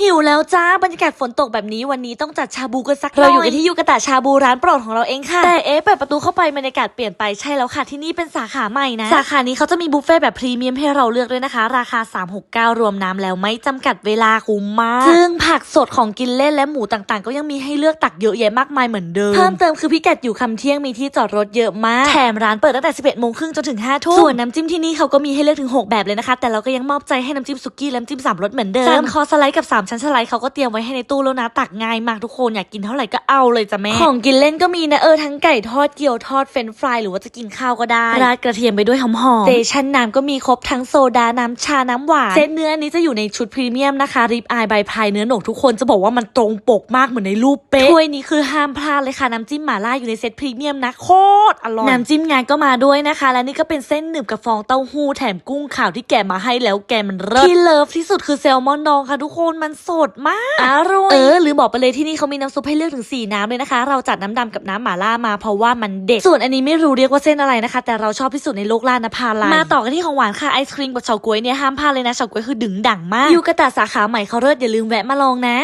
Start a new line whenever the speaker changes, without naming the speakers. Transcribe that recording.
หิวแล้วจ้าบรรยากาศฝนตกแบบนี้วันนี้ต้องจัดชาบูกันสักหน่อยเราอยู่กันที่ยูกะตะชาบูร้านโปรดของเราเองค่ะ แต่เอ๊ะเปิดประตูเข้าไปบรรยากาศเปลี่ยนไปใช่แล้วค่ะที่นี่เป็นสาขาใหม่นะ สาขานี้เขาจะมีบุฟเฟ่ต์แบบพรีเมียมให้เราเลือกด้วยนะคะ ราคา 369 รวมน้ำแล้วไม่จำกัดเวลาคุ้มมาก ซึ่งผักสดของกินเล่นและหมูต่างๆ ก็ยังมีให้เลือกตักเยอะแยะมากมายเหมือนเดิมเพิ่มเติมคือพิกัดอยู่คำเที่ยงมีที่จอดรถเยอะมากแถมร้านเปิดตั้งแต่ 11โมงครึ่งจนถึง5ทุ่มส่วนน้ำจิ้มที่นี่เขาก็มีให้เลือกถึง 6 แบบเลยนะคะ แต่เราก็ยังมอบใจให้น้ำจิ้มสุกี้และน้ำจิ้มสามรสเหมือนเดิมจานคอสไลด์กับสามชั้นสไลด์เขาก็เตรียมไว้ให้ในตู้แล้วนะตักง่ายมากทุกคนอยากกินเท่าไหร่ก็เอาเลยจ้ะแม่ของกินเล่นก็มีนะเออทั้งไก่ทอดเกี๊ยวทอดเฟรนช์ฟรายหรือว่าจะกินข้าวก็ได้ราดกระเทียมไปด้วยหอมๆสเตชันน้ำก็มีครบทั้งโซดาน้ำชาน้ำหวานเซตเนื้ออันนี้จะอยู่ในชุดพรีเมียมนะคะริบอายใบพายเนื้อหนกทุกคนจะบอกว่ามันตรงปกมากเหมือนในรูปเป๊ะถ้วยนี้คือห้ามพลาดเลยค่ะน้ำจิ้มหม่าล่าอยู่ในเซตพรีเมียมนะโคตรอร่อยน้ำจิ้มงานก็มาด้วยนะคะ และนี่ก็เป็นเส้นหนึบกับฟองเต้าหู้แถมกุ้งขาวที่แกะมาให้แล้วแกมันเลิศที่เลิฟที่สุดคือแซลมอนดองค่ะทุกคนมันสดมากอร่อยเออหรือบอกไปเลยที่นี่เขามีน้ำซุปให้เลือกถึง 4 น้ำเลยนะคะ เราจัดน้ำดำกับน้ำหม่าล่ามาเพราะว่ามันเด็ดส่วนอันนี้ไม่รู้เรียกว่าเส้นอะไรนะคะ แต่เราชอบที่สุดในโลกล่านภาลายมาต่อกันที่ของหวานค่ะไอศครีมกับเฉาก๊วยเนี่ยห้ามพลาดเลยนะเฉาก๊วยคือดึงดังมากยูกะตะสาขาใหม่เขาเลิศอย่าลืมแวะมาลองนะ